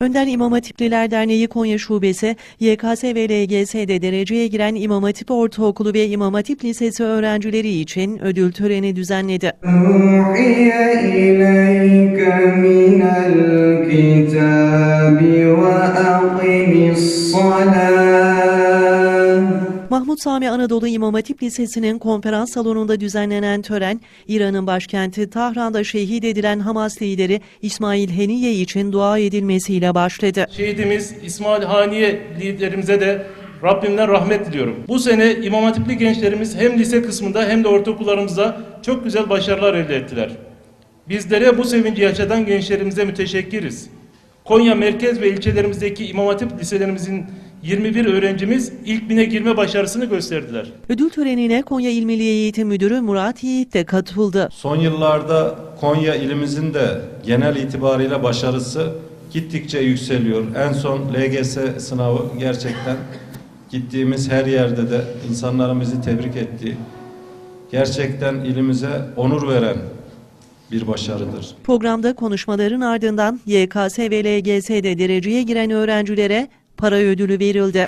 Önder İmam Hatipliler Derneği Konya Şubesi, YKS ve LGS'de dereceye giren İmam Hatip Ortaokulu ve İmam Hatip Lisesi öğrencileri için ödül töreni düzenledi. أوحي إليك من الكتاب وأقم الصلاة Mahmut Sami Anadolu İmam Hatip Lisesi'nin konferans salonunda düzenlenen tören, İran'ın başkenti Tahran'da şehit edilen Hamas lideri İsmail Heniye için dua edilmesiyle başladı. Şehidimiz İsmail Haniye liderimize de Rabbimden rahmet diliyorum. Bu sene İmam Hatipli gençlerimiz hem lise kısmında hem de ortaokullarımızda çok güzel başarılar elde ettiler. Bizlere bu sevinci yaşatan gençlerimize müteşekkiriz. Konya merkez ve ilçelerimizdeki İmam Hatip liselerimizin 21 öğrencimiz ilk bine girme başarısını gösterdiler. Ödül törenine Konya İl Milli Eğitim Müdürü Murat Yiğit de katıldı. Son yıllarda Konya ilimizin de genel itibariyle başarısı gittikçe yükseliyor. En son LGS sınavı gerçekten gittiğimiz her yerde de insanların bizi tebrik ettiği, gerçekten ilimize onur veren bir başarıdır. Programda konuşmaların ardından YKS ve LGS'de dereceye giren öğrencilere para ödülü verildi.